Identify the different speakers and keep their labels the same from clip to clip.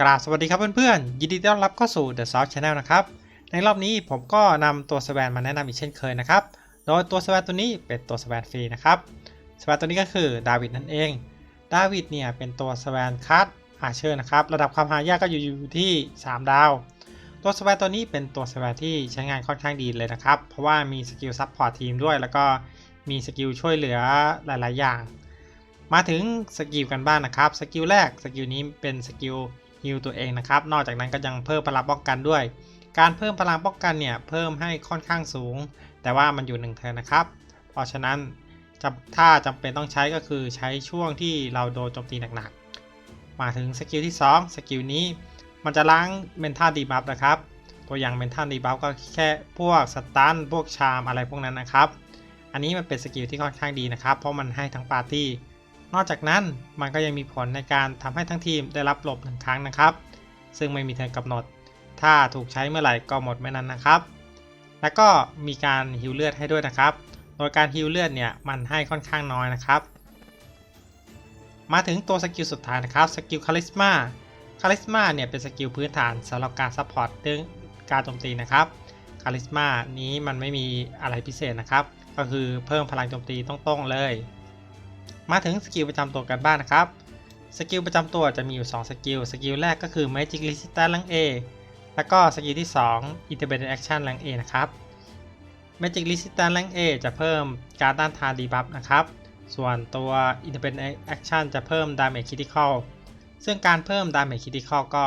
Speaker 1: กราบสวัสดีครับเพื่อนๆ ยินดีต้อนรับเข้าสู่ The South Channel นะครับ ในรอบนี้ผมก็นำตัวสแวนมาแนะนำอีกเช่นเคยนะครับ โดยตัวสแวนตัวนี้เป็นตัวสแวนฟรีนะครับสแวนตัวนี้ก็คือดาวิดนั่นเอง ดาวิดเนี่ยเป็นตัวสแวนคัสอาเชอร์นะครับ ระดับความหายากก็อยู่อยู่ที่ 3 ดาว ตัวสแวนตัวนี้เป็นตัวสแวนที่ใช้งานค่อนข้างดีเลยนะครับ เพราะว่ามีสกิลซับพอร์ตทีมด้วย แล้วก็มีสกิลช่วยเหลือหลาย ๆ อย่าง มาถึงสกิลกันบ้างนะครับ สกิลแรก สกิลนี้เป็นสกิล ฮิลตัวเองนะครับ นอกจากนั้นก็ยังเพิ่มพลังป้องกันด้วย การเพิ่มพลังป้องกันเนี่ยเพิ่มให้ค่อนข้างสูง แต่ว่ามันอยู่1เทิร์นนะครับ เพราะฉะนั้นถ้าจำเป็นต้องใช้ก็คือใช้ช่วงที่เราโดนโจมตีหนักๆ มาถึงสกิลที่ 2 สกิลนี้มันจะล้างเมนทัลดีบัฟนะครับ ตัวอย่างเมนทัลดีบัฟก็แค่พวกสตันพวกชามอะไรพวกนั้นนะครับ อันนี้มันเป็นสกิลที่ค่อนข้างดีนะครับ เพราะมันให้ทั้งปาร์ตี้ นอกจากนั้นมันก็ยังมีผลในการทำให้ทั้งทีมได้รับหลบหนึ่งครั้งนะครับ ซึ่งไม่มีเทิร์นกำหนด ถ้าถูกใช้เมื่อไหร่ก็หมดไม่นั้นนะครับ แล้วก็มีการฮิวเลือดให้ด้วยนะครับ โดยการฮิวเลือดเนี่ยมันให้ค่อนข้างน้อยนะครับ มาถึงตัวสกิลสุดท้ายนะครับสกิลคาลิสมาคาลิสมาเนี่ยเป็นสกิลพื้นฐานสำหรับการซัพพอร์ตเรื่องการโจมตีนะครับคาลิสมานี้มันไม่มีอะไรพิเศษนะครับ ก็คือเพิ่มพลังโจมตีตรงๆเลย มาถึงสกิลประจำตัวกันบ้างนะครับ สกิลประจำตัวจะมีอยู่ 2 สกิล สกิลแรกก็คือ Magic Resistance ลัง A แล้วก็สกิลที่ 2 Intermittent Action ลัง A นะครับ Magic Resistance ลัง A จะเพิ่มการต้านทานดีบัฟนะครับ ส่วนตัว Intermittent Action จะเพิ่ม Damage Critical ซึ่งการเพิ่ม Damage Critical ก็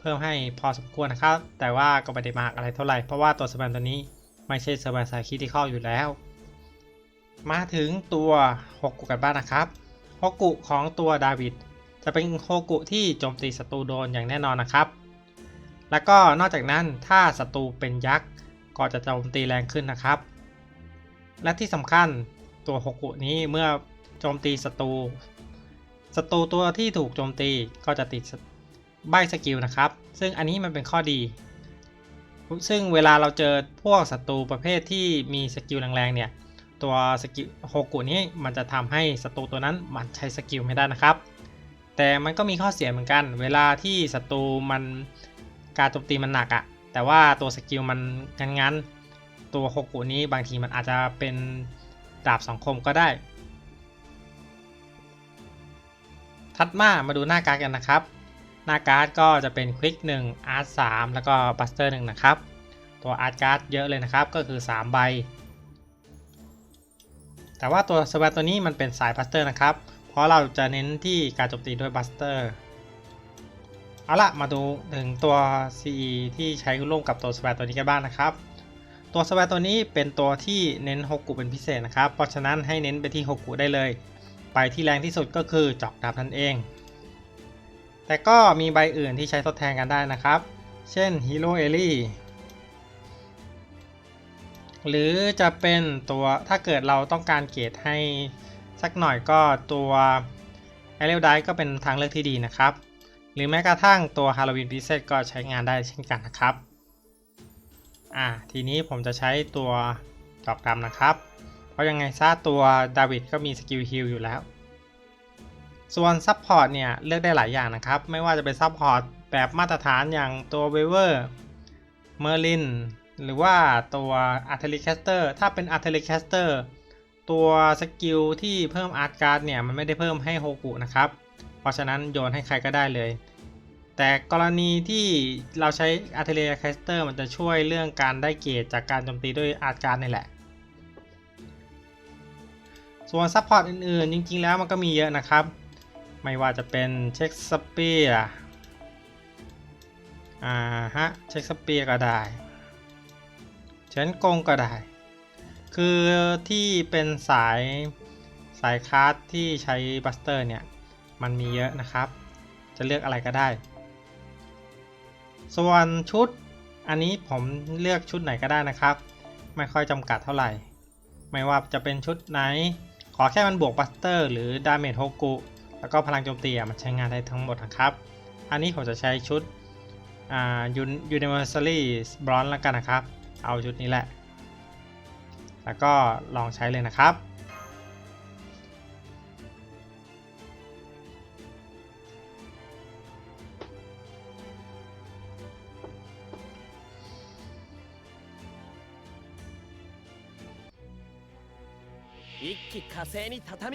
Speaker 1: เพิ่มให้พอสมควรนะครับ แต่ว่าก็ไม่ได้มากอะไรเท่าไหร่ เพราะว่าตัวสแปมตัวนี้ไม่ใช่สแปมสาย Critical อยู่แล้ว มาถึงตัวโฮกุกันบ้างนะครับโฮกุของตัวดาวิดจะเป็นโฮกุที่โจมตีศัตรูโดนอย่างแน่นอนนะครับ แล้วก็นอกจากนั้นถ้าศัตรูเป็นยักษ์ก็จะโจมตีแรงขึ้นนะครับ และที่สำคัญตัวโฮกุนี้เมื่อโจมตีศัตรูศัตรูตัวที่ถูกโจมตีก็จะติดใบสกิลนะครับ ซึ่งอันนี้มันเป็นข้อดี ซึ่งเวลาเราเจอพวกศัตรูประเภทที่มีสกิลแรงๆเนี่ย ตัวสกิลโฮกุนี้มันจะทำให้ศัตรูตัวนั้นมันใช้สกิลไม่ได้นะครับ แต่มันก็มีข้อเสียเหมือนกัน เวลาที่ศัตรูมันการโจมตีมันหนักอะแต่ว่าตัวสกิลมันงั้นๆตัวโฮกุนี้บางทีมันอาจจะเป็นดาบสังคมก็ได้ถัดมามาดูหน้าการ์ดกันนะครับ หน้าการ์ดก็จะเป็นควิก1อาร์ต3แล้วก็บัสเตอร์1นะครับ ตัวอาร์ตการ์ดเยอะเลยนะครับ ก็คือ 3 ใบ แต่ว่าตัวสวัสตัวนี้มันเป็นสายบัสเตอร์นะครับ เพราะเราจะเน้นที่การโจมตีด้วยบัสเตอร์ เอาละมาดูถึงตัว CE ที่ใช้ร่วมกับตัวสวัสตัวนี้กันบ้างนะครับ ตัวสวัสตัวนี้เป็นตัวที่เน้นฮกุเป็นพิเศษนะครับ เพราะฉะนั้นให้เน้นไปที่ฮกุได้เลย ไปที่แรงที่สุดก็คือจอกดาบนั่นเอง แต่ก็มีใบอื่นที่ใช้ทดแทนกันได้นะครับ เช่นฮีโร่เอลี่ หรือจะเป็นตัวถ้าเกิดเราต้องการเกรดให้สักหน่อยก็ตัวไอเรลไดก็เป็นทางเลือกที่ดีนะครับ หรือแม้กระทั่งตัวฮาโลวีนพิเศษก็ใช้งานได้เช่นกันนะครับ อ่า ทีนี้ผมจะใช้ตัวดอกดำนะครับ เพราะยังไงซะตัวดาวิดก็มีสกิลฮิลอยู่แล้ว ส่วนซับพอร์ตเนี่ยเลือกได้หลายอย่างนะครับ ไม่ว่าจะเป็นซับพอร์ตแบบมาตรฐานอย่างตัวเวเวอร์เมอร์ลิน หรือว่าตัวอาร์เทลิแคสเตอร์ถ้าเป็นอาร์เทลิแคสเตอร์ตัวสกิลที่เพิ่มอาร์ตการ์ดเนี่ยมันไม่ได้เพิ่มให้โฮกุนะครับ เพราะฉะนั้นโยนให้ใครก็ได้เลย แต่กรณีที่เราใช้อาร์เทลิแคสเตอร์มันจะช่วยเรื่องการได้เกรดจากการโจมตีด้วยอาร์ตการ์ดนี่แหละส่วนซัพพอร์ตอื่นๆ จริงๆ แล้วมันก็มีเยอะนะครับ ไม่ว่าจะเป็นเช็คสเปียร์อ่าฮะ เช็คสเปียร์ก็ได้ เชนกงก็ได้ คือที่เป็นสายสายคาร์ดที่ใช้บัสเตอร์เนี่ยมันมีเยอะนะครับ จะเลือกอะไรก็ได้ ส่วนชุดอันนี้ผมเลือกชุดไหนก็ได้นะครับ ไม่ค่อยจำกัดเท่าไหร่ ไม่ว่าจะเป็นชุดไหน ขอแค่มันบวกบัสเตอร์หรือดาเมจโฮกุแล้วก็พลังโจมตีมันใช้งานได้ทั้งหมดนะครับ อันนี้ผมจะใช้ชุดอ่า Universally Bronze แล้วกันนะครับ เอาชุดนี้แหละ แล้วก็ลองใช้เลยนะครับ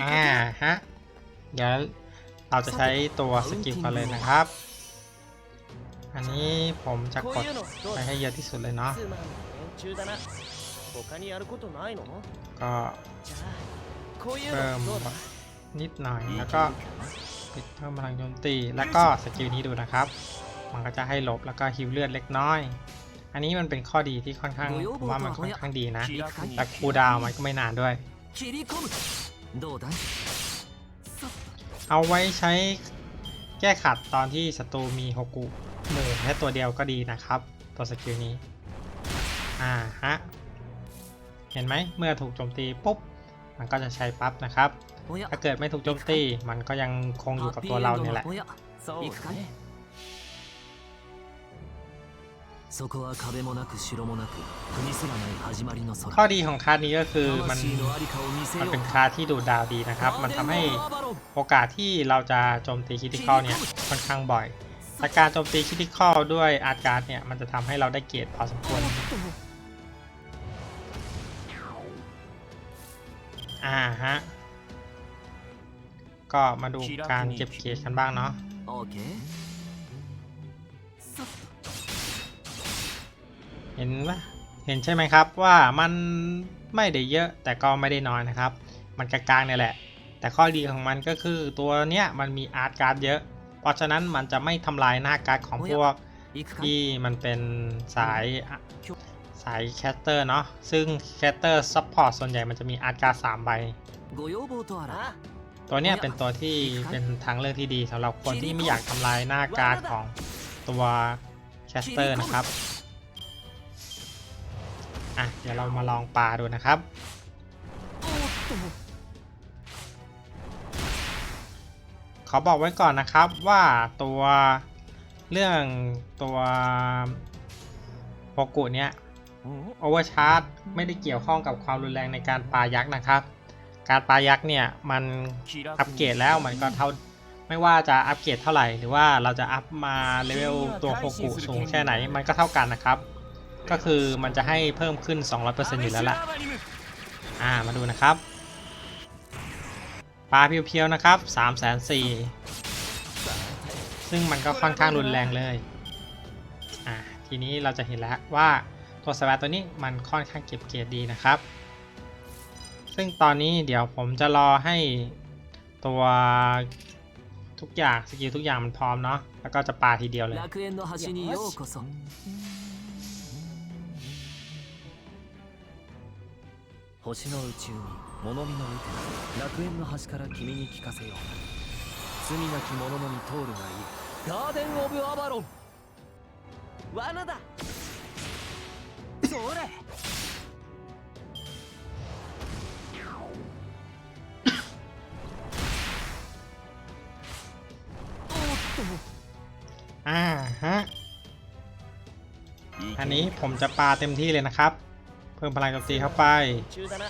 Speaker 1: อ่าฮะ เดี๋ยวเราจะใช้ตัวสกิลกันเลยนะครับ อันนี้ผมจะกดไปให้เยอะที่สุดเลยเนาะ
Speaker 2: 中だな他にやることないの
Speaker 1: ก็
Speaker 2: じゃあこういう
Speaker 1: เพิ่ม
Speaker 2: のどうだ
Speaker 1: นิดหน่อย
Speaker 2: いい
Speaker 1: แล้ว
Speaker 2: け
Speaker 1: ก็
Speaker 2: るかな
Speaker 1: ปิดเพิ่มพลังโจมตี แล้วก็สกิลนี้ดูนะครับ มันก็จะให้ลบแล้วก็ฮิวเลือดเล็กน้อย อันนี้มันเป็นข้อดีที่ค่อนข้างผมว่ามันค่อนข้างดีนะ
Speaker 2: 気楽に
Speaker 1: แต่คูลดาวน์มันก็ไม่นานด้วย
Speaker 3: 切り込むどうだいさっ
Speaker 1: เอาไว้ใช้แก้ขัดตอนที่ศัตรูมีโฮกุหมู่แค่ตัวเดียวก็ดีนะครับ ตัวสกิลนี้ อ่าฮะ เห็นไหมเมื่อถูกโจมตีปุ๊บ มันก็จะใช้ปั๊บนะครับ ถ้าเกิดไม่ถูกโจมตี มันก็ยังคงอยู่กับตัวเราเนี่ยแหละข้อดีของคาดนี้ก็คือมันมันเป็นคาที่ดูดาวดีนะครับ มันทำให้โอกาสที่เราจะโจมตีคิติคอลเนี่ยค่อนข้างบ่อย อาการโจมตีคิดที่ข้อด้วยอาร์ตการ์ดเนี่ย มันจะทำให้เราได้เกรดพอสมควร อ่าฮะ ก็มาดูการเก็บเกรดกันบ้างเนาะเห็นปะเห็นใช่ไหมครับว่ามันไม่ได้เยอะแต่ก็ไม่ได้น้อยนะครับ มันกลางๆเนี่ยแหละ แต่ข้อดีของมันก็คือตัวเนี้ยมันมีอาร์ตการ์ดเยอะ เพราะฉะนั้นมันจะไม่ทำลายหน้าการ์ดของพวกที่มันเป็นสายสายแคสเตอร์เนาะซึ่งแคสเตอร์ซัพพอร์ตส่วนใหญ่มันจะมีอาร์การ์สามใบ ตัวเนี้ยเป็นตัวที่เป็นทางเลือกที่ดีสำหรับคนที่ไม่อยากทำลายหน้าการ์ดของตัวแคสเตอร์นะครับอะเดี๋ยวเรามาลองปลาดูนะครับ ขอบอกไว้ก่อนนะครับว่าตัวเรื่องตัวโปกุเนี้ยโอเวอร์ชาร์จไม่ได้เกี่ยวข้องกับความรุนแรงในการปายักษ์นะครับ การปายักษ์เนี่ยมันอัปเกรดแล้วมันก็เท่าไม่ว่าจะอัปเกรดเท่าไหร่ หรือว่าเราจะอัพมาเลเวลตัวโคกุสูงแค่ไหนมันก็เท่ากันนะครับ ก็คือมันจะให้เพิ่มขึ้น 200%อยู่แล้วล่ะ อ่ามาดูนะครับ ลาเพียวๆนะครับ3 4 0 0 0ซึ่งมันก็ค่อนข้างรุนแรงเลย อ่าทีนี้เราจะเห็นแล้วว่าตัวสวัสดตัวนี้มันค่อนข้างเก็บเกียรดดีนะครับ ซึ่งตอนนี้เดี๋ยวผมจะรอให้ตัวทุกอย่างสกิลทุกอย่างมันพร้อมเนาะแล้วก็จะปาทีเดียวเลย
Speaker 3: 楽園の端にようこそ星の宇宙に 物見の見て楽園の端から君に聞かせよう罪なき者のに通るがいいガーデン・オブ・アバロン
Speaker 2: 罠だそれ
Speaker 1: อ่าฮะ อันนี้ผมจะปาเต็มที่เลยนะครับ เพิ่มพลังโจมตีเข้าไป
Speaker 2: 連中だな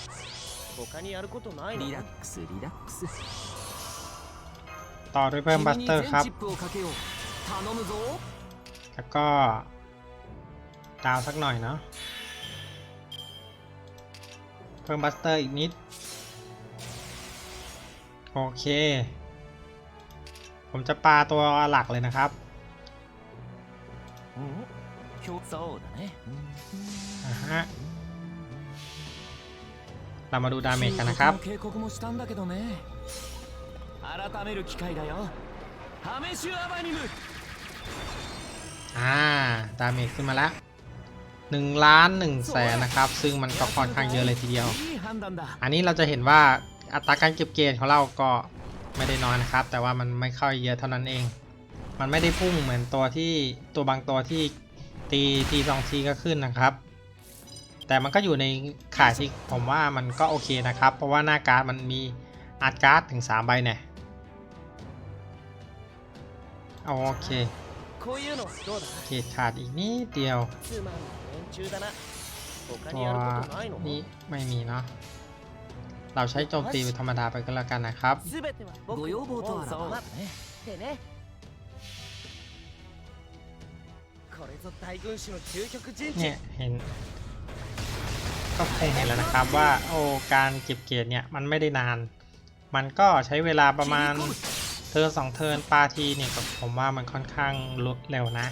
Speaker 2: 他にやることないの
Speaker 3: リラックスリラックス
Speaker 1: ต่อด้วยเพิ่มบัส
Speaker 3: 君に
Speaker 1: เตอร์
Speaker 3: 全
Speaker 1: ครับ
Speaker 3: チップをかけよう頼むぞ
Speaker 1: แล้วก็ดาวสักหน่อยเนาะ เพิ่มบัสเตอร์อีกนิด โอเค ผมจะปาตัวหลักเลยนะครับ
Speaker 2: うん今日そうだね
Speaker 1: อ่าฮะ ามาดูดาเมจกันนะครับอ่าดาเมจขึ้นมาแล้วหนึ่งล้านหนึ่งแสนนะครับ ซึ่งมันก็ค่อนข้างเยอะเลยทีเดียว อันนี้เราจะเห็นว่าอัตราการเก็บเกณฑ์ของเราก็ไม่ได้น้อยนะครับ แต่ว่ามันไม่ค่อยเยอะเท่านั้นเอง มันไม่ได้พุ่งเหมือนตัวที่ตัวบางตัวที่ตีตีสองทีก็ขึ้นนะครับ แต่มันก็อยู่ในขายที่ผมว่ามันก็โอเคนะครับ เพราะว่าหน้าการ์ดมันมีอาร์ตการ์ดถึง 3 ใบเนี่ยโอเค
Speaker 2: โอ
Speaker 1: เคขาดอีกนิดเดียวตัวนี้ไม่มีเนาะเราใช้โจมตีธรรมดาไปก็แล้วกันนะครับเนี่ยเห็น ก็คงเห็นแล้วนะครับว่าโอ้การเก็บเกียรติเนี่ยมันไม่ได้นาน มันก็ใช้เวลาประมาณเทิร์นสองเทิร์นปาทีเนี่ยก็ผมว่ามันค่อนข้างรวดเร็วนะ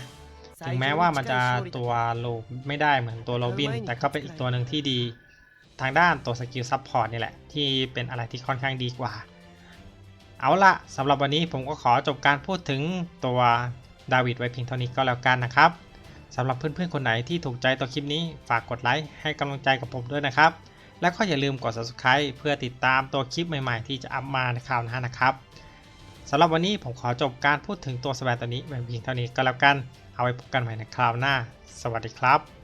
Speaker 1: ถึงแม้ว่ามันจะตัวโลบไม่ได้เหมือนตัวโรบิน แต่ก็เป็นอีกตัวหนึ่งที่ดี ทางด้านตัวสกิลซับพอร์ตนี่แหละ ที่เป็นอะไรที่ค่อนข้างดีกว่า เอาละสำหรับวันนี้ผมก็ขอจบการพูดถึงตัวดาวิดไว้เพียงเท่านี้ก็แล้วกันนะครับ สำหรับเพื่อนๆคนไหนที่ถูกใจตัวคลิปนี้ฝากกดไลค์ให้กำลังใจกับผมด้วยนะครับ และก็อย่าลืมกด subscribe เพื่อติดตามตัวคลิปใหม่ๆ ที่จะอัพมาในคราวหน้านะครับสำหรับวันนี้ผมขอจบการพูดถึงตัวสแวตตัวนี้ไว้เพียงเท่านี้ก็แล้วกัน เอาไว้พบกันใหม่ในคราวหน้า สวัสดีครับ